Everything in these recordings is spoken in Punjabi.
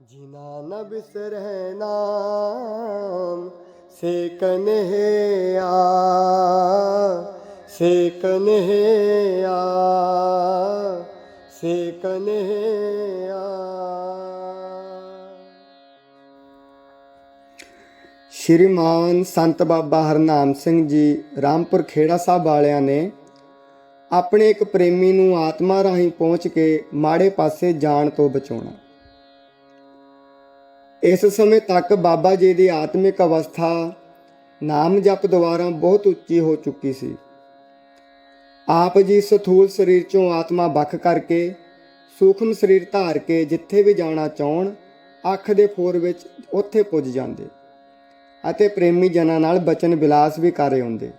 ਜਿਨਾ ਨ ਬਿਸਰੈ ਨਾਮ ਸੇ ਕਨਹਿਆ ਸੇ ਕਨਹਿਆ ਸੇ ਕਨਹਿਆ ਸ਼੍ਰੀਮਾਨ ਸੰਤ ਬਾਬਾ ਹਰਨਾਮ ਸਿੰਘ ਜੀ ਰਾਮਪੁਰ ਖੇੜਾ ਸਾਹਿਬ ਵਾਲਿਆਂ ਨੇ ਆਪਣੇ ਇੱਕ ਪ੍ਰੇਮੀ ਨੂੰ ਆਤਮਾ ਰਾਹੀਂ ਪਹੁੰਚ ਕੇ ਮਾੜੇ ਪਾਸੇ ਜਾਣ ਤੋਂ ਬਚਾਉਣਾ। ਇਸ ਸਮੇਂ ਤੱਕ ਬਾਬਾ ਜੀ ਦੀ ਆਤਮਿਕ ਅਵਸਥਾ ਨਾਮ ਜਪ ਦੁਆਰਾ ਬਹੁਤ ਉੱਚੀ ਹੋ ਚੁੱਕੀ ਸੀ। ਆਪ ਜੀ ਸਥੂਲ ਸਰੀਰ ਚੋਂ ਆਤਮਾ ਵੱਖ ਕਰਕੇ, ਸੂਖਮ ਸਰੀਰ ਧਾਰ ਕੇ ਜਿੱਥੇ ਵੀ ਜਾਣਾ ਚਾਹਣ, ਅੱਖ ਦੇ ਫੋਰ ਵਿੱਚ ਉੱਥੇ ਪੁੱਜ ਜਾਂਦੇ ਅਤੇ ਪ੍ਰੇਮੀ ਜਨਾਂ ਨਾਲ ਬਚਨ ਵਿਲਾਸ ਵੀ ਕਰ ਰਹੇ ਹੁੰਦੇ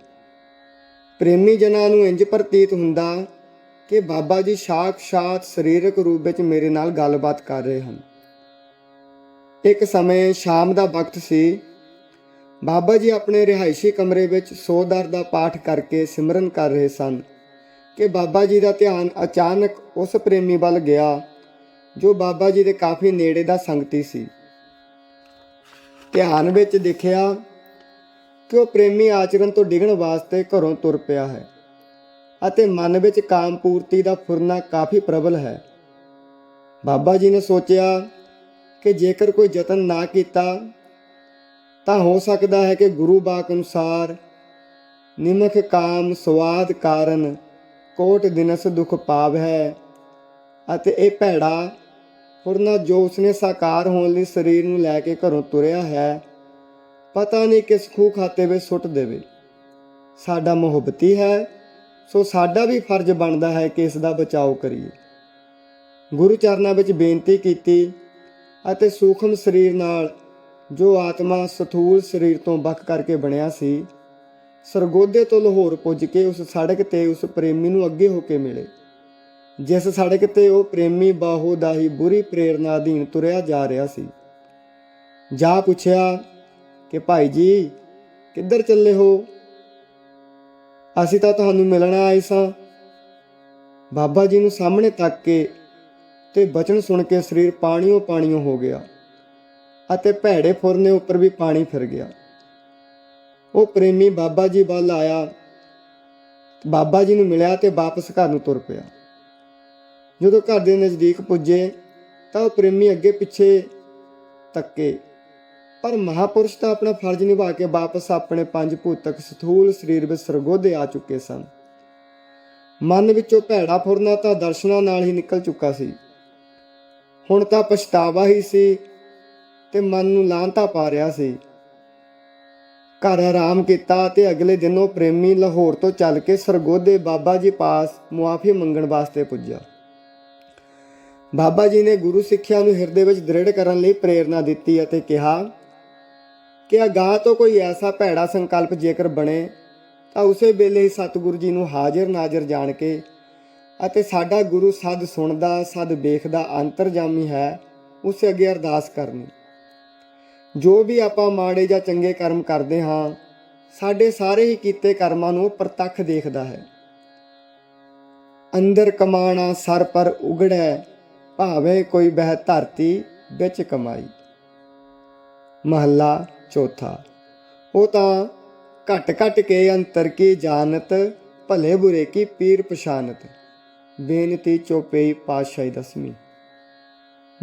ਪ੍ਰੇਮੀ ਜਨਾਂ ਨੂੰ ਇੰਜ ਪ੍ਰਤੀਤ ਹੁੰਦਾ ਕਿ ਬਾਬਾ ਜੀ ਸਾਖਸ਼ਾਤ ਸਰੀਰਕ ਰੂਪ ਵਿੱਚ ਮੇਰੇ ਨਾਲ ਗੱਲਬਾਤ ਕਰ ਰਹੇ ਹਨ। ਇੱਕ ਸਮੇਂ ਸ਼ਾਮ ਦਾ ਵਕਤ ਸੀ। ਬਾਬਾ ਜੀ ਆਪਣੇ ਰਿਹਾਇਸ਼ੀ ਕਮਰੇ ਵਿੱਚ ਸੋਦਰ ਦਾ ਪਾਠ ਕਰਕੇ ਸਿਮਰਨ ਕਰ ਰਹੇ ਸਨ ਕਿ ਬਾਬਾ ਜੀ ਦਾ ਧਿਆਨ ਅਚਾਨਕ ਉਸ ਪ੍ਰੇਮੀ ਵੱਲ ਗਿਆ, ਜੋ ਬਾਬਾ ਜੀ ਦੇ ਕਾਫੀ ਨੇੜੇ ਦਾ ਸੰਗਤੀ ਸੀ। ਧਿਆਨ ਵਿੱਚ ਦੇਖਿਆ ਕਿ ਉਹ ਪ੍ਰੇਮੀ ਆਚਰਣ ਤੋਂ ਡਿਗਣ ਵਾਸਤੇ ਘਰੋਂ ਤੁਰ ਪਿਆ ਹੈ ਅਤੇ ਮਨ ਵਿੱਚ ਕਾਮ ਪੂਰਤੀ ਦਾ ਫੁਰਨਾ ਕਾਫੀ ਪ੍ਰਬਲ ਹੈ। ਬਾਬਾ ਜੀ ਨੇ ਸੋਚਿਆ ਕਿ ਜੇਕਰ ਕੋਈ ਯਤਨ ਨਾ ਕੀਤਾ, ਤਾਂ ਹੋ ਸਕਦਾ ਹੈ ਕਿ ਗੁਰੂ ਬਾਕ ਅਨੁਸਾਰ ਨਿਮਖ ਕਾਮ ਸਵਾਦ ਕਾਰਨ ਕੋਟ ਦਿਨਸ ਦੁਖ ਪਾਵ ਹੈ ਅਤੇ ਇਹ ਭੈੜਾ ਫੁਰਨਾ ਜੋ ਉਸਨੇ ਸਾਕਾਰ ਹੋਣ ਲਈ ਸਰੀਰ ਨੂੰ ਲੈ ਕੇ ਘਰੋਂ ਤੁਰਿਆ ਹੈ, ਪਤਾ ਨਹੀਂ ਕਿਸ ਖੂਹ ਖਾਤੇ ਵਿੱਚ ਸੁੱਟ ਦੇਵੇ। ਸਾਡਾ ਮੁਹੱਬਤੀ ਹੈ, ਸੋ ਸਾਡਾ ਵੀ ਫਰਜ਼ ਬਣਦਾ ਹੈ ਕਿ ਇਸ ਦਾ ਬਚਾਓ ਕਰੀਏ। ਗੁਰੂ ਚਰਨਾਂ ਵਿੱਚ ਬੇਨਤੀ ਕੀਤੀ ਅਤੇ ਸੂਖਮ ਸਰੀਰ ਨਾਲ ਜੋ ਆਤਮਾ ਸਥੂਲ ਸਰੀਰ ਤੋਂ ਵੱਖ ਕਰਕੇ ਬਣਿਆ ਸੀ, ਸਰਗੋਦੇ ਤੋਂ ਲਾਹੌਰ ਪੁੱਜ ਕੇ ਉਸ ਸੜਕ ਤੇ ਉਸ ਪ੍ਰੇਮੀ ਨੂੰ ਅੱਗੇ ਹੋ ਕੇ ਮਿਲੇ। ਜਿਸ ਸੜਕ ਤੇ ਉਹ ਪ੍ਰੇਮੀ ਬਾਹੋ ਦਾ ਹੀ ਬੁਰੀ ਪ੍ਰੇਰਣਾ ਅਧੀਨ ਤੁਰਿਆ ਜਾ ਰਿਹਾ ਸੀ। ਜਾ ਪੁੱਛਿਆ ਕਿ, ਭਾਈ ਜੀ, ਕਿੱਧਰ ਚੱਲੇ ਹੋ? ਅਸੀਂ ਤਾਂ ਤੁਹਾਨੂੰ ਮਿਲਣਾ ਆਏ ਸਾਂ। ਬਾਬਾ ਜੀ ਨੂੰ ਸਾਹਮਣੇ ਤੱਕ ਕੇ ਤੇ ਬਚਨ ਸੁਣ ਕੇ ਸਰੀਰ ਪਾਣੀਓ ਪਾਣੀਓ ਹੋ ਗਿਆ ਅਤੇ ਭੈੜੇ ਫੁਰਨੇ ਉੱਪਰ ਵੀ ਪਾਣੀ ਫਿਰ ਗਿਆ। ਉਹ ਪ੍ਰੇਮੀ ਬਾਬਾ ਜੀ ਵੱਲ ਆਇਆ। ਬਾਬਾ ਜੀ ਨੂੰ ਮਿਲਿਆ ਤੇ ਵਾਪਸ ਘਰ ਨੂੰ ਤੁਰ ਪਿਆ। ਜਦੋਂ ਘਰ ਦੇ ਨਜ਼ਦੀਕ ਪੁੱਜੇ ਤਾਂ ਉਹ ਪ੍ਰੇਮੀ ਅੱਗੇ ਪਿੱਛੇ ਤੱਕੇ। ਪਰ ਮਹਾਪੁਰਸ਼ ਤਾਂ ਆਪਣਾ ਫਰਜ਼ ਨਿਭਾ ਕੇ ਵਾਪਸ ਆਪਣੇ ਪੰਜ ਭੂਤਕ ਸਥੂਲ ਸਰੀਰ ਵਿੱਚ ਸਰਗੋਧੇ ਆ ਚੁੱਕੇ ਸਨ। ਮਨ ਵਿੱਚੋਂ ਭੈੜਾ ਫੁਰਨਾ ਤਾਂ ਦਰਸ਼ਨਾਂ ਨਾਲ ਹੀ ਨਿਕਲ ਚੁੱਕਾ ਸੀ। ਹੁਣ ਤਾਂ ਪਛਤਾਵਾ ਹੀ ਸੀ ਤੇ ਮਨ ਨੂੰ ਲਾਂਤਾ ਪਾ ਰਿਹਾ ਸੀ। ਘਰ ਆਰਾਮ ਕੀਤਾ ਤੇ ਅਗਲੇ ਦਿਨ ਉਹ ਪ੍ਰੇਮੀ ਲਾਹੌਰ ਤੋਂ ਚੱਲ ਕੇ ਸਰਗੋਦੇ ਬਾਬਾ ਜੀ ਪਾਸ ਮੁਆਫੀ ਮੰਗਣ ਵਾਸਤੇ ਪੁੱਜਾ ਬਾਬਾ ਜੀ ਨੇ ਗੁਰੂ ਸਿੱਖਿਆ ਨੂੰ ਹਿਰਦੇ ਵਿੱਚ ਦ੍ਰਿੜ ਕਰਨ ਲਈ ਪ੍ਰੇਰਣਾ ਦਿੱਤੀ ਅਤੇ ਕਿਹਾ ਕਿ ਅਗਾਹ ਤੋਂ ਕੋਈ ਐਸਾ ਭੈੜਾ ਸੰਕਲਪ ਜੇਕਰ ਬਣੇ ਤਾਂ ਉਸੇ ਵੇਲੇ ਹੀ ਸਤਿਗੁਰੂ ਜੀ ਨੂੰ ਹਾਜ਼ਰ ਨਾਜ਼ਰ ਜਾਣ ਕੇ ਅਤੇ ਸਾਡਾ ਗੁਰੂ ਸਦ ਸੁਣਦਾ, ਸਦ ਵੇਖਦਾ, ਅੰਤਰਜਾਮੀ ਹੈ, ਉਸ ਅੱਗੇ ਅਰਦਾਸ ਕਰਨੀ। ਜੋ ਵੀ ਆਪਾਂ ਮਾੜੇ ਜਾਂ ਚੰਗੇ ਕਰਮ ਕਰਦੇ ਹਾਂ, ਸਾਡੇ ਸਾਰੇ ਹੀ ਕੀਤੇ ਕਰਮਾਂ ਨੂੰ ਪ੍ਰਤੱਖ ਦੇਖਦਾ ਹੈ। ਅੰਦਰ ਕਮਾਣਾ, ਸਰ ਪਰ ਉਗੜੈ, ਭਾਵੇਂ ਕੋਈ ਬਹਿ ਧਰਤੀ ਵਿੱਚ ਕਮਾਈ। ਮਹੱਲਾ ਚੌਥਾ। ਉਹ ਤਾਂ ਘਟ ਘਟ ਕੇ ਅੰਤਰ ਕੀ ਜਾਣਤ, ਭਲੇ ਬੁਰੇ ਕੀ ਪੀਰ ਪਛਾਨਤ ਬੇਨਤੀ ਚੋਪਈ ਪਾਤਸ਼ਾਹੀ ਦਸਵੀਂ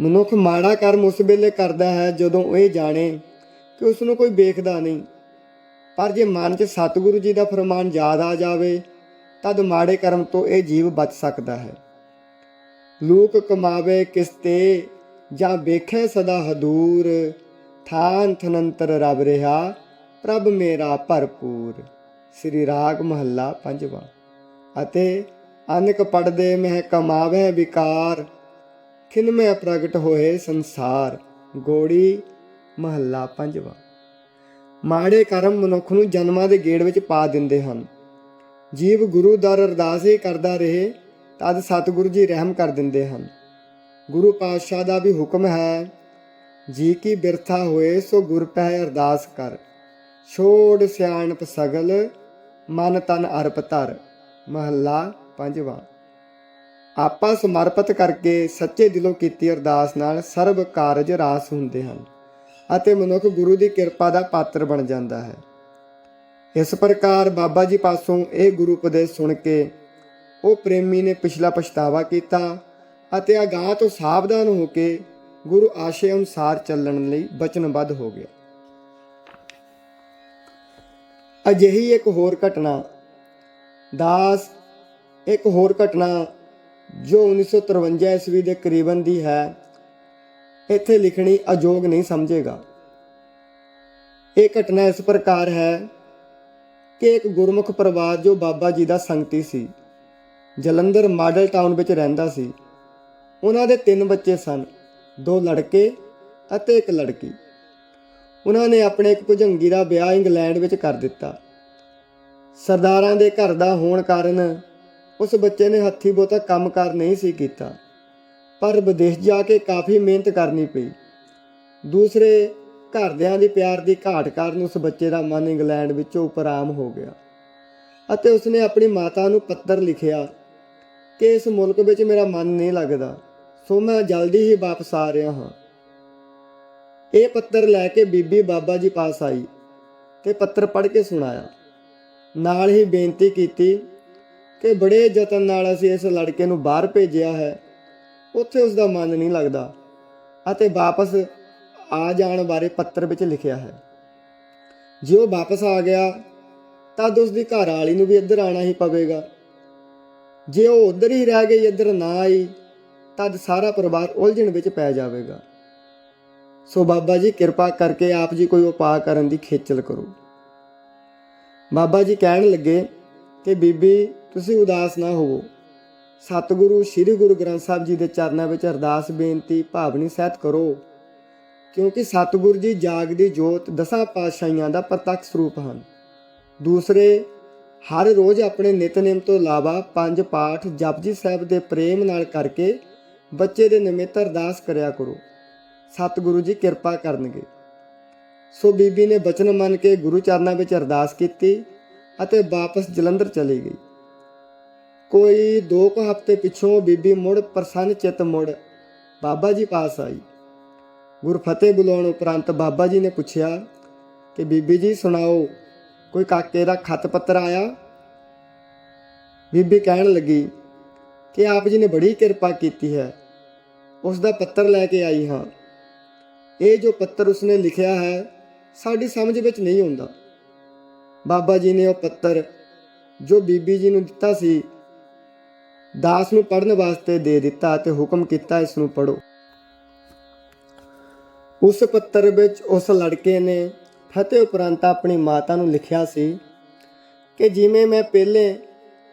ਮਨੁੱਖ ਮਾੜਾ ਕਰਮ ਉਸ ਵੇਲੇ ਕਰਦਾ ਹੈ ਜਦੋਂ ਉਹ ਇਹ ਜਾਣੇ ਕਿ ਉਸ ਨੂੰ ਕੋਈ ਵੇਖਦਾ ਨਹੀਂ। ਪਰ ਜੇ ਮਨ 'ਚ ਸਤਿਗੁਰੂ ਜੀ ਦਾ ਫਰਮਾਨ ਯਾਦ ਆ ਜਾਵੇ, ਤਦ ਮਾੜੇ ਕਰਮ ਤੋਂ ਇਹ ਜੀਵ ਬਚ ਸਕਦਾ ਹੈ। ਲੂਕ ਕਮਾਵੇ ਕਿਸ ਤੇ ਜਾਂ ਵੇਖੇ ਸਦਾ ਹਦੂਰ, ਥਾਨ ਥਨੰਤਰ ਰਬ ਰਿਹਾ, ਪ੍ਰਭ ਮੇਰਾ ਭਰਪੂਰ। ਸ੍ਰੀ ਰਾਗ ਮਹੱਲਾ ਪੰਜਵਾਂ। ਅਤੇ ਅਨਕ ਪੜਦੇ ਮਹਿ ਕਮਾਵੇ ਵਿਕਾਰ। ਖਿਨ ਮੈਂ ਪ੍ਰਗਟ ਹੋਏ ਸੰਸਾਰ। ਗੋੜੀ ਮਹੱਲਾ ਪੰਜਵਾਂ। ਮਾੜੇ ਕਰਮ ਮਨੁੱਖ ਨੂੰ ਜਨਮਾਂ ਦੇ ਗੇੜ ਵਿੱਚ ਪਾ ਦਿੰਦੇ ਹਨ। ਜੀਵ ਗੁਰੂ ਦਰ ਅਰਦਾਸ ਹੀ ਕਰਦਾ ਰਹੇ, ਤਦ ਸਤਿਗੁਰੂ ਜੀ ਰਹਿਮ ਕਰ ਦਿੰਦੇ ਹਨ। ਗੁਰੂ ਪਾਤਸ਼ਾਹ ਦਾ ਵੀ ਹੁਕਮ ਹੈ, ਜੀ ਕੀ ਬਿਰਥਾ ਹੋਏ ਸੋ ਗੁਰ ਪੈ ਅਰਦਾਸ ਕਰ। ਛੋੜ ਸਿਆਣਪ ਸਗਲ, ਮਨ ਤਨ ਅਰਪ ਧਰ। ਮਹੱਲਾ ਪੰਜਵਾਂ ਆਪਾਂ ਸਮਰਪਿਤ ਕਰਕੇ ਸੱਚੇ ਦਿਲੋਂ ਕੀਤੀ ਅਰਦਾਸ ਨਾਲ ਸਰਬ ਕਾਰਜ ਰਾਸ ਹੁੰਦੇ ਹਨ ਅਤੇ ਮਨੁੱਖ ਗੁਰੂ ਦੀ ਕਿਰਪਾ ਦਾ ਪਾਤਰ ਬਣ ਜਾਂਦਾ ਹੈ। ਇਸ ਪ੍ਰਕਾਰ ਬਾਬਾ ਜੀ ਪਾਸੋਂ ਇਹ ਗੁਰੂ ਉਪਦੇਸ਼ ਸੁਣ ਕੇ ਉਹ ਪ੍ਰੇਮੀ ਨੇ ਪਿਛਲਾ ਪਛਤਾਵਾ ਕੀਤਾ ਅਤੇ ਅਗਾਹ ਤੋਂ ਸਾਵਧਾਨ ਹੋ ਕੇ ਗੁਰੂ ਆਸ਼ੇ ਅਨੁਸਾਰ ਚੱਲਣ ਲਈ ਵਚਨਬੱਧ ਹੋ ਗਿਆ। ਅਜਿਹੀ ਇੱਕ ਹੋਰ ਘਟਨਾ ਦਾਸ ਇੱਕ ਹੋਰ ਘਟਨਾ ਜੋ 1953 ਈਸਵੀ ਦੇ ਕਰੀਬਨ ਦੀ ਹੈ, ਇੱਥੇ ਲਿਖਣੀ ਅਯੋਗ ਨਹੀਂ ਸਮਝੇਗਾ। ਇਹ ਘਟਨਾ ਇਸ ਪ੍ਰਕਾਰ ਹੈ ਕਿ ਇੱਕ ਗੁਰਮੁਖ ਪਰਿਵਾਰ ਜੋ ਬਾਬਾ ਜੀ ਦਾ ਸੰਗਤੀ ਸੀ, ਜਲੰਧਰ ਮਾਡਲ ਟਾਊਨ ਵਿੱਚ ਰਹਿੰਦਾ ਸੀ, ਉਹਨਾਂ ਦੇ ਤਿੰਨ ਬੱਚੇ ਸਨ, ਦੋ ਲੜਕੇ ਅਤੇ ਇੱਕ ਲੜਕੀ। ਉਹਨਾਂ ਨੇ ਆਪਣੇ ਇੱਕ ਭੁਜੰਗੀ ਦਾ ਵਿਆਹ ਇੰਗਲੈਂਡ ਵਿੱਚ ਕਰ ਦਿੱਤਾ। ਸਰਦਾਰਾਂ ਦੇ ਘਰ ਦਾ ਹੋਣ ਕਾਰਨ ਉਸ ਬੱਚੇ ਨੇ ਹੱਥੀ ਬਹੁਤਾ ਕੰਮਕਾਰ ਨਹੀਂ ਸੀ ਕੀਤਾ। ਪਰ ਵਿਦੇਸ਼ ਜਾ ਕੇ ਕਾਫੀ ਮਿਹਨਤ ਕਰਨੀ ਪਈ। ਦੂਸਰੇ ਘਰਦਿਆਂ ਦੀ ਪਿਆਰ ਦੀ ਘਾਟ ਕਾਰਨ ਉਸ ਬੱਚੇ ਦਾ ਮਨ ਇੰਗਲੈਂਡ ਵਿੱਚੋਂ ਉਪਰਾਮ ਹੋ ਗਿਆ ਅਤੇ ਉਸਨੇ ਆਪਣੀ ਮਾਤਾ ਨੂੰ ਪੱਤਰ ਲਿਖਿਆ ਕਿ ਇਸ ਮੁਲਕ ਵਿੱਚ ਮੇਰਾ ਮਨ ਨਹੀਂ ਲੱਗਦਾ, ਸੋ ਮੈਂ ਜਲਦੀ ਹੀ ਵਾਪਸ ਆ ਰਿਹਾ ਹਾਂ। ਇਹ ਪੱਤਰ ਲੈ ਕੇ ਬੀਬੀ ਬਾਬਾ ਜੀ ਪਾਸ ਆਈ ਤੇ ਪੱਤਰ ਪੜ੍ਹ ਕੇ ਸੁਣਾਇਆ। ਨਾਲ ਹੀ ਬੇਨਤੀ ਕੀਤੀ ਕਿ ਬੜੇ ਯਤਨ ਨਾਲ ਅਸੀਂ ਇਸ ਲੜਕੇ ਨੂੰ ਬਾਹਰ ਭੇਜਿਆ ਹੈ। ਉੱਥੇ ਉਸ ਦਾ ਮਨ ਨਹੀਂ ਲੱਗਦਾ ਅਤੇ ਵਾਪਸ ਆ ਜਾਣ ਬਾਰੇ ਪੱਤਰ ਵਿੱਚ ਲਿਖਿਆ ਹੈ। ਜੇ ਉਹ ਵਾਪਸ ਆ ਗਿਆ, ਤਦ ਉਸ ਦੀ ਘਰ ਵਾਲੀ ਨੂੰ ਵੀ ਇੱਧਰ ਆਣਾ ਹੀ ਪਵੇਗਾ। ਜੇ ਉਹ ਉੱਧਰ ਹੀ ਰਹਿ ਗਈ, ਇੱਧਰ ਨਾ ਆਈ, ਤਦ ਸਾਰਾ ਪਰਿਵਾਰ ਉਲਝਣ ਵਿੱਚ ਪੈ ਜਾਵੇਗਾ। ਸੋ ਬਾਬਾ ਜੀ, ਕਿਰਪਾ ਕਰਕੇ ਆਪ ਜੀ ਕੋਈ ਉਪਾਅ ਕਰਨ ਦੀ ਖੇਚਲ ਕਰੋ। ਬਾਬਾ ਜੀ ਕਹਿਣ ਲੱਗੇ ਕਿ ਬੀਬੀ, ਤੁਸੀਂ ਉਦਾਸ ਨਾ ਹੋਵੋ। ਸਤਿਗੁਰੂ ਸ੍ਰੀ ਗੁਰੂ ਗ੍ਰੰਥ ਸਾਹਿਬ ਜੀ ਦੇ ਚਰਨਾਂ ਵਿੱਚ ਅਰਦਾਸ, ਬੇਨਤੀ, ਭਾਵਨੀ ਸਹਿਤ ਕਰੋ। ਕਿਉਂਕਿ ਸਤਿਗੁਰੂ ਜੀ ਜਾਗਦੀ ਜੋਤ ਦਸਾਂ ਪਾਤਸ਼ਾਹੀਆਂ ਦਾ ਪ੍ਰਤੱਖ ਸਰੂਪ ਹਨ। ਦੂਸਰੇ, ਹਰ ਰੋਜ਼ ਆਪਣੇ ਨਿਤਨੇਮ ਤੋਂ ਇਲਾਵਾ ਪੰਜ ਪਾਠ ਜਪਜੀ ਸਾਹਿਬ ਦੇ ਪ੍ਰੇਮ ਨਾਲ ਕਰਕੇ ਬੱਚੇ ਦੇ ਨਿਮਿਤ ਅਰਦਾਸ ਕਰਿਆ ਕਰੋ। ਸਤਿਗੁਰੂ ਜੀ ਕਿਰਪਾ ਕਰਨਗੇ। ਸੋ ਬੀਬੀ ਨੇ ਬਚਨ ਮੰਨ ਕੇ ਗੁਰੂ ਚਰਨਾਂ ਵਿੱਚ ਅਰਦਾਸ ਕੀਤੀ। ਅਤੇ ਵਾਪਸ ਜਲੰਧਰ ਚਲੀ ਗਈ। ਕੋਈ 2 ਕੁ ਹਫ਼ਤੇ ਪਿੱਛੋਂ ਬੀਬੀ ਮੁੜ ਪ੍ਰਸੰਨ ਚਿੱਤ ਮੁੜ ਬਾਬਾ ਜੀ ਪਾਸ ਆਈ। ਗੁਰਫਤਿਹ ਬੁਲਾਉਣ ਉਪਰੰਤ ਬਾਬਾ ਜੀ ਨੇ ਪੁੱਛਿਆ ਕਿ ਬੀਬੀ ਜੀ ਸੁਣਾਓ, ਕੋਈ ਕਾਕੇ ਦਾ ਖਤ ਪੱਤਰ ਆਇਆ? ਬੀਬੀ ਕਹਿਣ ਲੱਗੀ ਕਿ ਆਪ ਜੀ ਨੇ ਬੜੀ ਕਿਰਪਾ ਕੀਤੀ ਹੈ, ਉਸ ਦਾ ਪੱਤਰ ਲੈ ਕੇ ਆਈ ਹਾਂ। ਇਹ ਜੋ ਪੱਤਰ ਉਸਨੇ ਲਿਖਿਆ ਹੈ, ਸਾਡੀ ਸਮਝ ਵਿੱਚ ਨਹੀਂ ਆਉਂਦਾ। ਬਾਬਾ ਜੀ ਨੇ ਉਹ ਪੱਤਰ ਜੋ ਬੀਬੀ ਜੀ ਨੂੰ ਦਿੱਤਾ ਸੀ, ਦਾਸ ਨੂੰ ਪੜਨ ਵਾਸਤੇ ਦੇ ਦਿੱਤਾ ਤੇ ਹੁਕਮ ਕੀਤਾ ਇਸ ਨੂੰ ਪੜੋ ਉਸ ਪੱਤਰ ਵਿੱਚ ਉਸ ਲੜਕੇ ਨੇ ਫਤਿਹ ਉਪਰੰਤ ਆਪਣੀ ਮਾਤਾ ਨੂੰ ਲਿਖਿਆ ਸੀ ਕਿ ਜਿਵੇਂ ਮੈਂ ਪਹਿਲੇ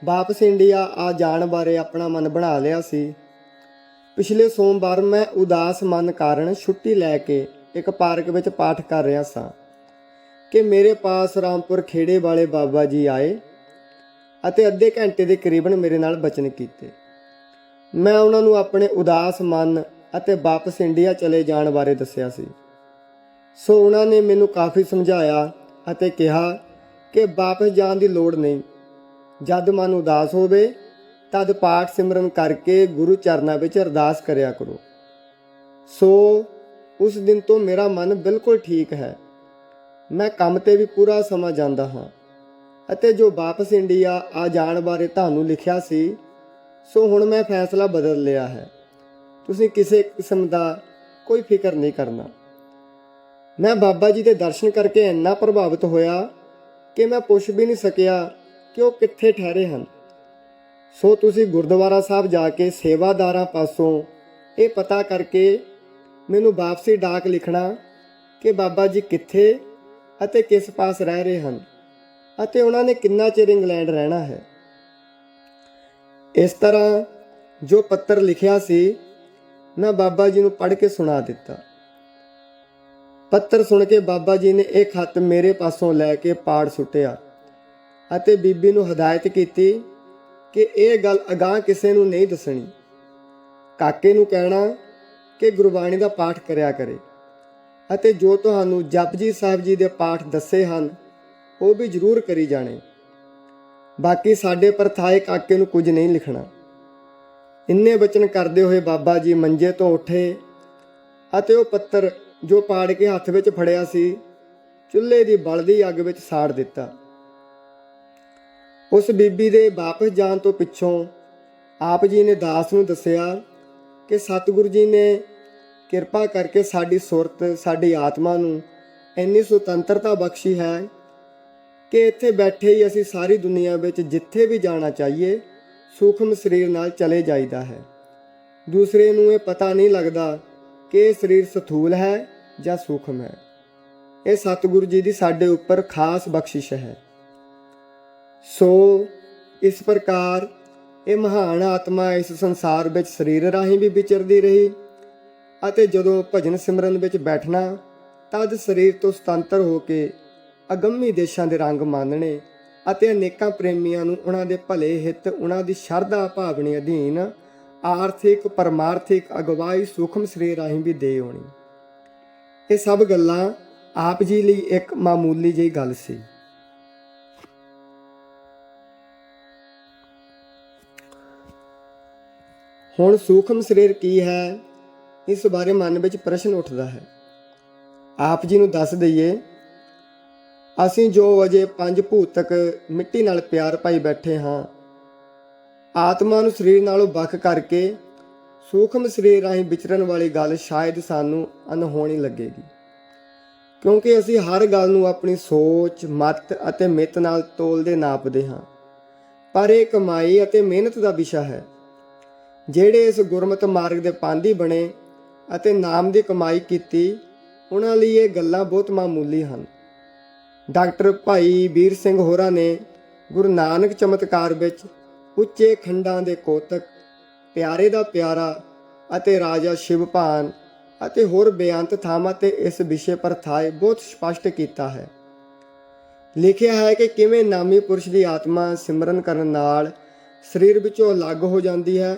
ਵਾਪਸ ਇੰਡੀਆ ਆ ਜਾਣ ਬਾਰੇ ਆਪਣਾ ਮਨ ਬਣਾ ਲਿਆ ਸੀ, ਪਿਛਲੇ ਸੋਮਵਾਰ ਮੈਂ ਉਦਾਸ ਮਨ ਕਾਰਨ ਛੁੱਟੀ ਲੈ ਕੇ ਇੱਕ ਪਾਰਕ ਵਿੱਚ ਪਾਠ ਕਰ ਰਿਹਾ ਸਾਂ। ਕਿ ਮੇਰੇ ਪਾਸ ਰਾਮਪੁਰ ਖੇੜੇ ਵਾਲੇ ਬਾਬਾ ਜੀ ਆਏ ਅਤੇ ਅੱਧੇ ਘੰਟੇ ਦੇ ਕਰੀਬਨ ਮੇਰੇ ਨਾਲ ਬਚਨ ਕੀਤੇ। ਮੈਂ ਉਹਨਾਂ ਨੂੰ ਆਪਣੇ ਉਦਾਸ ਮਨ ਅਤੇ ਵਾਪਸ ਇੰਡੀਆ ਚਲੇ ਜਾਣ ਬਾਰੇ ਦੱਸਿਆ ਸੀ। ਸੋ ਉਹਨਾਂ ਨੇ ਮੈਨੂੰ ਕਾਫੀ ਸਮਝਾਇਆ ਅਤੇ ਕਿਹਾ ਕਿ ਵਾਪਸ ਜਾਣ ਦੀ ਲੋੜ ਨਹੀਂ। ਜਦ ਮਨ ਉਦਾਸ ਹੋਵੇ, ਤਦ ਪਾਠ ਸਿਮਰਨ ਕਰਕੇ ਗੁਰੂ ਚਰਨਾਂ ਵਿੱਚ ਅਰਦਾਸ ਕਰਿਆ ਕਰੋ। ਸੋ, ਉਸ ਦਿਨ ਤੋਂ ਮੇਰਾ ਮਨ ਬਿਲਕੁਲ ਠੀਕ ਹੈ। ਮੈਂ ਕੰਮ ਤੇ ਵੀ ਪੂਰਾ ਸਮਾਂ ਜਾਂਦਾ ਹਾਂ। ਅਤੇ ਜੋ ਵਾਪਸ ਇੰਡੀਆ ਆ ਜਾਣ ਬਾਰੇ ਤੁਹਾਨੂੰ ਲਿਖਿਆ ਸੀ, ਸੋ ਹੁਣ ਮੈਂ ਫੈਸਲਾ ਬਦਲ ਲਿਆ ਹੈ। ਤੁਸੀਂ ਕਿਸੇ ਕਿਸਮ ਦਾ ਕੋਈ ਫਿਕਰ ਨਹੀਂ ਕਰਨਾ। ਮੈਂ ਬਾਬਾ ਜੀ ਦੇ ਦਰਸ਼ਨ ਕਰਕੇ ਇੰਨਾ ਪ੍ਰਭਾਵਿਤ ਹੋਇਆ ਕਿ ਮੈਂ ਪੁੱਛ ਵੀ ਨਹੀਂ ਸਕਿਆ ਕਿ ਉਹ ਕਿੱਥੇ ਠਹਿਰੇ ਹਨ। ਸੋ ਤੁਸੀਂ ਗੁਰਦੁਆਰਾ ਸਾਹਿਬ ਜਾ ਕੇ ਸੇਵਾਦਾਰਾਂ ਪਾਸੋਂ ਇਹ ਪਤਾ ਕਰਕੇ ਮੈਨੂੰ ਵਾਪਸੀ ਡਾਕ ਲਿਖਣਾ ਕਿ ਬਾਬਾ ਜੀ ਕਿੱਥੇ ਅਤੇ ਕਿਸ ਪਾਸ ਰਹਿ ਰਹੇ ਹਨ, ਅਤੇ ਉਹਨਾਂ ਨੇ ਕਿੰਨਾ ਚਿਰ ਇੰਗਲੈਂਡ ਰਹਿਣਾ ਹੈ। ਇਸ ਤਰ੍ਹਾਂ ਜੋ ਪੱਤਰ ਲਿਖਿਆ ਸੀ, ਮੈਂ ਬਾਬਾ ਜੀ ਨੂੰ ਪੜ੍ਹ ਕੇ ਸੁਣਾ ਦਿੱਤਾ। ਪੱਤਰ ਸੁਣ ਕੇ ਬਾਬਾ ਜੀ ਨੇ ਇਹ ਖੱਤ ਮੇਰੇ ਪਾਸੋਂ ਲੈ ਕੇ ਪਾੜ ਸੁੱਟਿਆ ਅਤੇ ਬੀਬੀ ਨੂੰ ਹਦਾਇਤ ਕੀਤੀ ਕਿ ਇਹ ਗੱਲ ਅਗਾਹ ਕਿਸੇ ਨੂੰ ਨਹੀਂ ਦੱਸਣੀ। ਕਾਕੇ ਨੂੰ ਕਹਿਣਾ ਕਿ ਗੁਰਬਾਣੀ ਦਾ ਪਾਠ ਕਰਿਆ ਕਰੇ। ਅਤੇ ਜੋ ਤੁਹਾਨੂੰ ਜਪਜੀ ਸਾਹਿਬ ਜੀ ਦੇ ਪਾਠ ਦੱਸੇ ਹਨ, ਉਹ ਵੀ ਜ਼ਰੂਰ ਕਰੀ ਜਾਣੇ। ਬਾਕੀ ਸਾਡੇ ਪਰਥਾਏ ਕਾਕੇ ਨੂੰ ਕੁਝ ਨਹੀਂ ਲਿਖਣਾ। ਇੰਨੇ ਬਚਨ ਕਰਦੇ ਹੋਏ ਬਾਬਾ ਜੀ ਮੰਜੇ ਤੋਂ ਉੱਠੇ ਅਤੇ ਉਹ ਪੱਤਰ ਜੋ ਪਾੜ ਕੇ ਹੱਥ ਵਿੱਚ ਫੜਿਆ ਸੀ, ਚੁੱਲ੍ਹੇ ਦੀ ਬਲਦੀ ਅੱਗ ਵਿੱਚ ਸਾੜ ਦਿੱਤਾ। ਉਸ ਬੀਬੀ ਦੇ ਵਾਪਸ ਜਾਣ ਤੋਂ ਪਿੱਛੋਂ ਆਪ ਜੀ ਨੇ ਦਾਸ ਨੂੰ ਦੱਸਿਆ ਕਿ ਸਤਿਗੁਰੂ ਜੀ ਨੇ ਕਿਰਪਾ ਕਰਕੇ ਸਾਡੀ ਸੁਰਤ, ਸਾਡੀ ਆਤਮਾ ਨੂੰ ਇੰਨੀ ਸੁਤੰਤਰਤਾ ਬਖਸ਼ੀ ਹੈ ਕਿ ਇੱਥੇ ਬੈਠੇ ਹੀ ਅਸੀਂ ਸਾਰੀ ਦੁਨੀਆ ਵਿੱਚ ਜਿੱਥੇ ਵੀ ਜਾਣਾ ਚਾਹੀਏ, ਸੂਖਮ ਸਰੀਰ ਨਾਲ ਚਲੇ ਜਾਈਦਾ ਹੈ। ਦੂਸਰੇ ਨੂੰ ਇਹ ਪਤਾ ਨਹੀਂ ਲੱਗਦਾ ਕਿ ਇਹ ਸਰੀਰ ਸਥੂਲ ਹੈ ਜਾਂ ਸੂਖਮ ਹੈ। ਇਹ ਸਤਿਗੁਰੂ ਜੀ ਦੀ ਸਾਡੇ ਉੱਪਰ ਖਾਸ ਬਖਸ਼ਿਸ਼ ਹੈ। ਸੋ, ਇਸ ਪ੍ਰਕਾਰ ਇਹ ਮਹਾਨ ਆਤਮਾ ਇਸ ਸੰਸਾਰ ਵਿੱਚ ਸਰੀਰ ਰਾਹੀਂ ਵੀ ਵਿਚਰਦੀ ਰਹੀ ਅਤੇ ਜਦੋਂ ਭਜਨ ਸਿਮਰਨ ਵਿੱਚ ਬੈਠਣਾ, ਤਦ ਸਰੀਰ ਤੋਂ ਸੁਤੰਤਰ ਹੋ ਕੇ ਅਗੰਮੀ ਦੇਸ਼ਾਂ ਦੇ ਰੰਗ ਮਾਨਣੇ ਅਤੇ ਅਨੇਕਾਂ ਪ੍ਰੇਮੀਆਂ ਨੂੰ ਉਹਨਾਂ ਦੇ ਭਲੇ ਹਿੱਤ, ਉਹਨਾਂ ਦੀ ਸ਼ਰਧਾ ਭਾਵਨੀ ਅਧੀਨ ਆਰਥਿਕ, ਪਰਮਾਰਥਿਕ ਅਗਵਾਈ ਸੂਖਮ ਸਰੀਰ ਰਾਹੀਂ ਵੀ ਦੇ ਹੋਣੀ ਇਹ ਸਭ ਗੱਲਾਂ ਆਪ ਜੀ ਲਈ ਇੱਕ ਮਾਮੂਲੀ ਜਿਹੀ ਗੱਲ ਸੀ। ਹੁਣ ਸੂਖਮ ਸਰੀਰ ਕੀ ਹੈ? ਇਸ ਬਾਰੇ ਮਨ ਵਿੱਚ ਪ੍ਰਸ਼ਨ ਉੱਠਦਾ ਹੈ। ਆਪ ਜੀ ਨੂੰ ਦੱਸ ਦਈਏ, ਅਸੀਂ ਜੋ ਅਜੇ ਪੰਜ ਭੂਤਕ ਮਿੱਟੀ ਨਾਲ ਪਿਆਰ ਪਾਈ ਬੈਠੇ ਹਾਂ, ਆਤਮਾ ਨੂੰ ਸਰੀਰ ਨਾਲੋਂ ਵੱਖ ਕਰਕੇ ਸੂਖਮ ਸਰੀਰ ਰਾਹੀਂ ਵਿਚਰਨ ਵਾਲੀ ਗੱਲ ਸ਼ਾਇਦ ਸਾਨੂੰ ਅਨਹੋਣੀ ਲੱਗੇਗੀ। ਕਿਉਂਕਿ ਅਸੀਂ ਹਰ ਗੱਲ ਨੂੰ ਆਪਣੀ ਸੋਚ, ਮਤ ਅਤੇ ਮਿੱਤ ਨਾਲ ਤੋਲਦੇ ਨਾਪਦੇ ਹਾਂ। ਪਰ ਇਹ ਕਮਾਈ ਅਤੇ ਮਿਹਨਤ ਦਾ ਵਿਸ਼ਾ ਹੈ। ਜਿਹੜੇ ਇਸ ਗੁਰਮਤਿ ਮਾਰਗ ਦੇ ਪਾਂਦੀ ਬਣੇ ਅਤੇ ਨਾਮ ਦੀ ਕਮਾਈ ਕੀਤੀ, ਉਹਨਾਂ ਲਈ ਇਹ ਗੱਲਾਂ ਬਹੁਤ ਮਾਮੂਲੀ ਹਨ। ਡਾਕਟਰ ਭਾਈ ਵੀਰ ਸਿੰਘ ਹੋਰਾਂ ਨੇ ਗੁਰੂ ਨਾਨਕ ਚਮਤਕਾਰ ਵਿੱਚ ਉੱਚੇ ਖੰਡਾਂ ਦੇ ਕੋਤਕ, ਪਿਆਰੇ ਦਾ ਪਿਆਰਾ ਅਤੇ ਰਾਜਾ ਸ਼ਿਵਪਾਨ ਅਤੇ ਹੋਰ ਬੇਅੰਤ ਥਾਵਾਂ ਤੇ ਇਸ ਵਿਸ਼ੇ ਪਰ ਥਾਏ ਬਹੁਤ ਸਪਸ਼ਟ ਕੀਤਾ ਹੈ। ਲਿਖਿਆ ਹੈ ਕਿ ਕਿਵੇਂ ਨਾਮੀ ਪੁਰਸ਼ ਦੀ ਆਤਮਾ ਸਿਮਰਨ ਕਰਨ ਨਾਲ ਸਰੀਰ ਵਿੱਚੋਂ ਅਲੱਗ ਹੋ ਜਾਂਦੀ ਹੈ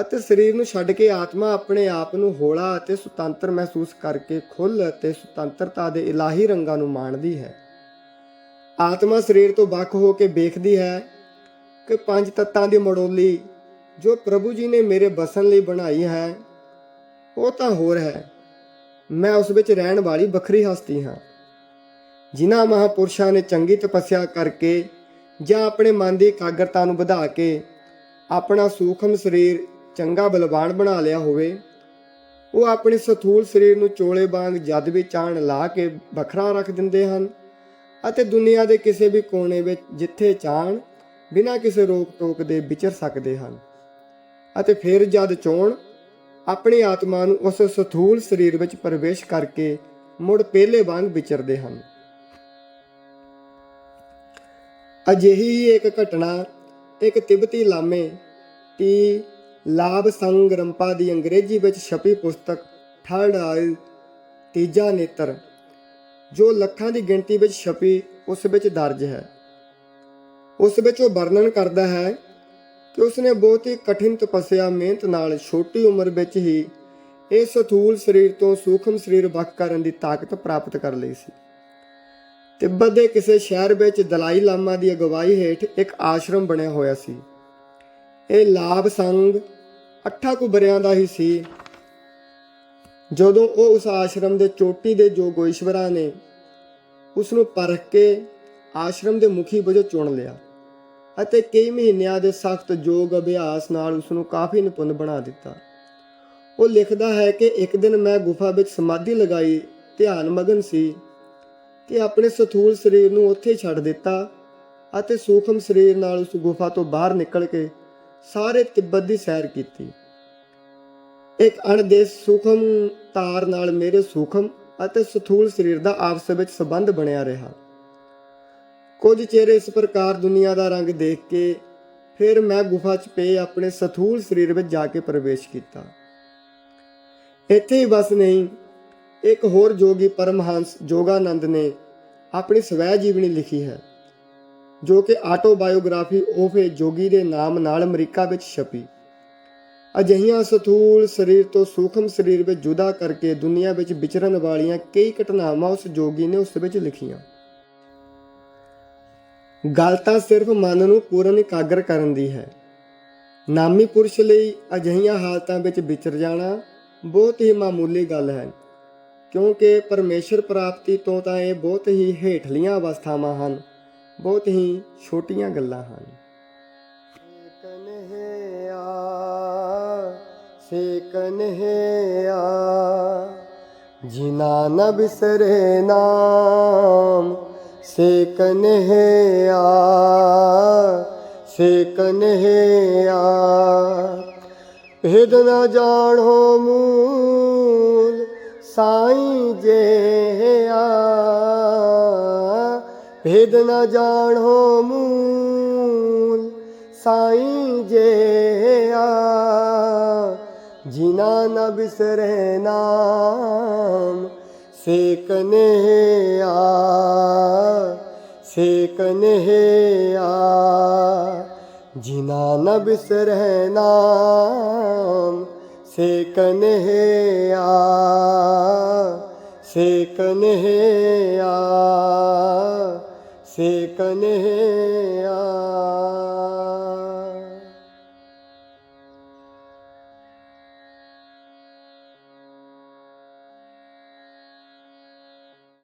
ਅਤੇ ਸਰੀਰ ਨੂੰ ਛੱਡ ਕੇ ਆਤਮਾ ਆਪਣੇ ਆਪ ਨੂੰ ਹੋਲਾ ਅਤੇ ਸੁਤੰਤਰ ਮਹਿਸੂਸ ਕਰਕੇ ਖੁੱਲ੍ਹ ਅਤੇ ਸੁਤੰਤਰਤਾ ਦੇ ਇਲਾਹੀ ਰੰਗਾਂ ਨੂੰ ਮਾਣਦੀ ਹੈ। ਆਤਮਾ ਸਰੀਰ ਤੋਂ ਵੱਖ ਹੋ ਕੇ ਵੇਖਦੀ ਹੈ ਕਿ ਪੰਜ ਤੱਤਾਂ ਦੀ ਮੜੋਲੀ ਜੋ ਪ੍ਰਭੂ ਜੀ ਨੇ ਮੇਰੇ ਬਸਣ ਲਈ ਬਣਾਈ ਹੈ, ਉਹ ਤਾਂ ਹੋਰ ਹੈ। ਮੈਂ ਉਸ ਵਿੱਚ ਰਹਿਣ ਵਾਲੀ ਵੱਖਰੀ ਹਸਤੀ ਹਾਂ। ਜਿਨ੍ਹਾਂ ਮਹਾਪੁਰਸ਼ਾਂ ਨੇ ਚੰਗੀ ਤਪੱਸਿਆ ਕਰਕੇ ਜਾਂ ਆਪਣੇ ਮਨ ਦੀ ਇਕਾਗਰਤਾ ਨੂੰ ਵਧਾ ਕੇ ਆਪਣਾ ਸੂਖਮ ਸਰੀਰ ਚੰਗਾ ਬਲਵਾਨ ਬਣਾ ਲਿਆ ਹੋਵੇ। ਉਹ ਆਪਣੇ ਸਥੂਲ ਸਰੀਰ ਨੂੰ ਚੋਲੇ ਵਾਂਗ ਜਦ ਵੀ ਚਾਣ ਲਾ ਕੇ ਵੱਖਰਾ ਰੱਖ ਦਿੰਦੇ ਹਨ ਅਤੇ ਦੁਨੀਆ ਦੇ ਕਿਸੇ ਵੀ ਕੋਨੇ ਵਿੱਚ ਜਿੱਥੇ ਚਾਣ ਬਿਨਾਂ ਕਿਸੇ ਰੋਕ ਟੋਕ ਦੇ ਵਿਚਰ ਸਕਦੇ ਹਨ। ਅਤੇ ਫਿਰ ਜਦ ਚੋਣ ਆਪਣੀ ਆਤਮਾ ਨੂੰ ਉਸ ਸਥੂਲ ਸਰੀਰ ਵਿੱਚ ਪ੍ਰਵੇਸ਼ ਕਰਕੇ ਮੁੜ ਪਹਿਲੇ ਵਾਂਗ ਵਿਚਰਦੇ ਹਨ। ਅਜਿਹੀ ਹੀ ਇੱਕ ਘਟਨਾ, ਇੱਕ ਤਿਬਤੀ ਲਾਮੇ ਟੀ ਲਾਭ ਸੰਗ ਰੰਪਾ ਦੀ ਅੰਗਰੇਜ਼ੀ ਵਿੱਚ ਛਪੀ ਪੁਸਤਕ ਥਰਡ ਆਈ ਤੀਜਾ ਨੇਤਰ, ਜੋ ਲੱਖਾਂ ਦੀ ਗਿਣਤੀ ਵਿੱਚ ਛਪੀ ਉਸ ਵਿੱਚ ਦਰਜ ਹੈ। ਉਸ ਵਿੱਚ ਉਹ ਵਰਣਨ ਕਰਦਾ ਹੈ ਕਿ ਉਸਨੇ ਬਹੁਤ ਹੀ ਕਠਿਨ ਤਪੱਸਿਆ, ਮਿਹਨਤ ਨਾਲ ਛੋਟੀ ਉਮਰ ਵਿੱਚ ਹੀ ਇਹ ਸਥੂਲ ਸਰੀਰ ਤੋਂ ਸੂਖਮ ਸਰੀਰ ਵੱਖ ਕਰਨ ਦੀ ਤਾਕਤ ਪ੍ਰਾਪਤ ਕਰ ਲਈ ਸੀ। ਤਿੱਬਤ ਦੇ ਕਿਸੇ ਸ਼ਹਿਰ ਵਿੱਚ ਦਲਾਈ ਲਾਮਾ ਦੀ ਅਗਵਾਈ ਹੇਠ ਇੱਕ ਆਸ਼ਰਮ ਬਣਿਆ ਹੋਇਆ ਸੀ। ਇਹ ਲਾਭ ਸੰਗ ਅੱਠਾ ਕੁਬਰਿਆਂ ਦਾ ਹੀ ਸੀ। ਜਦੋਂ ਉਹ ਉਸ ਆਸ਼ਰਮ ਦੇ ਚੋਟੀ ਦੇ ਜੋਗੋਈਸ਼ਵਰਾਂ ਨੇ ਉਸ ਨੂੰ ਪਰਖ ਕੇ ਆਸ਼ਰਮ ਦੇ ਮੁਖੀ ਵਜੋਂ ਚੁਣ ਲਿਆ ਅਤੇ ਕਈ ਮਹੀਨਿਆਂ ਦੇ ਸਖਤ ਯੋਗ ਅਭਿਆਸ ਨਾਲ ਉਸ ਨੂੰ ਕਾਫੀ ਨਿਪੁੰਨ ਬਣਾ ਦਿੱਤਾ। ਉਹ ਲਿਖਦਾ ਹੈ ਕਿ ਇੱਕ ਦਿਨ ਮੈਂ ਗੁਫਾ ਵਿੱਚ ਸਮਾਧੀ ਲਗਾਈ, ਧਿਆਨ ਮਗਨ ਸੀ ਕਿ ਆਪਣੇ ਸਥੂਲ ਸਰੀਰ ਨੂੰ ਉੱਥੇ ਛੱਡ ਦਿੱਤਾ ਅਤੇ ਸੂਖਮ ਸਰੀਰ ਨਾਲ ਉਸ ਗੁਫਾ ਤੋਂ ਬਾਹਰ ਨਿਕਲ ਕੇ ਸਾਰੇ ਤਿੱਬਤ ਦੀ ਸੈਰ ਕੀਤੀ। ਇੱਕ ਅਣਦੇਸ ਸੂਖਮ ਤਾਰ ਨਾਲ ਮੇਰੇ ਸੂਖਮ ਅਤੇ ਸਥੂਲ ਸਰੀਰ ਦਾ ਆਪਸ ਵਿੱਚ ਸੰਬੰਧ ਬਣਿਆ ਰਿਹਾ। ਕੁਝ ਚਿਰ ਇਸ ਪ੍ਰਕਾਰ ਦੁਨੀਆ ਦਾ ਰੰਗ ਦੇਖ ਕੇ ਫਿਰ ਮੈਂ ਗੁਫਾ 'ਚ ਪਏ ਆਪਣੇ ਸਥੂਲ ਸਰੀਰ ਵਿੱਚ ਜਾ ਕੇ ਪ੍ਰਵੇਸ਼ ਕੀਤਾ। ਇੱਥੇ ਹੀ ਬਸ ਨਹੀਂ, ਇੱਕ ਹੋਰ ਜੋਗੀ ਪਰਮਹੰਸ ਜੋਗਾਨੰਦ ਨੇ ਆਪਣੀ ਸਵੈ ਜੀਵਨੀ ਲਿਖੀ ਹੈ। ਜੋ ਕਿ ਆਟੋਬਾਇਓਗ੍ਰਾਫੀ ਆਫ ਏ ਜੋਗੀ ਦੇ ਨਾਮ ਨਾਲ ਅਮਰੀਕਾ ਵਿੱਚ ਛਪੀ। ਅਜਿਹੀਆਂ ਸਥੂਲ ਸਰੀਰ ਤੋਂ ਸੂਖਮ ਸਰੀਰ ਵਿੱਚ ਜੁਦਾ ਕਰਕੇ ਦੁਨੀਆ ਵਿੱਚ ਵਿਚਰਨ ਵਾਲੀਆਂ ਕਈ ਘਟਨਾਵਾਂ ਉਸ ਜੋਗੀ ਨੇ ਉਸ ਵਿੱਚ ਲਿਖੀਆਂ। ਗੱਲ ਤਾਂ ਸਿਰਫ ਮਨ ਨੂੰ ਪੂਰਨ ਇਕਾਗਰ ਕਰਨ ਦੀ ਹੈ। ਨਾਮੀ ਪੁਰਸ਼ ਲਈ ਅਜਿਹੀਆਂ ਹਾਲਤਾਂ ਵਿੱਚ ਵਿਚਰ ਜਾਣਾ ਬਹੁਤ ਹੀ ਮਾਮੂਲੀ ਗੱਲ ਹੈ, ਕਿਉਂਕਿ ਪਰਮੇਸ਼ਰ ਪ੍ਰਾਪਤੀ ਤੋਂ ਤਾਂ ਇਹ ਬਹੁਤ ਹੀ ਹੇਠਲੀਆਂ ਅਵਸਥਾਵਾਂ ਹਨ। ਬਹੁਤ ਹੀ ਛੋਟੀਆਂ ਗੱਲਾਂ ਹਨ। ਕਨਹਿਆ ਸੇ ਕਨਹਿਆ ਜਿਨਾ ਨ ਬਿਸਰੇ ਨਾਮ ਸੇ ਕਨਹਿਆ ਸੇ ਕਨਹਿਆ ਭੇਦ ਨ ਜਾਣੋ ਮੂਲ, ਸਾਈਂ ਜੇ ਆ। ਭੇਦ ਨ ਜਾਣੋ ਮੂਲ, ਸਾਈਂ ਜੇਆ ਜਿਨਾ ਨ ਬਿਸਰੇ ਨਾਮ ਸੇ ਕਨਹਿਆ ਸੇ ਕਨਹਿਆ ਜਿਨਾ ਨ ਬਿਸਰੇ ਨਾਮ ਸੇ ਕਨਹਿਆ ਸੇ ਕਨਹਿਆ ਸੇ ਕਨਹਿਆ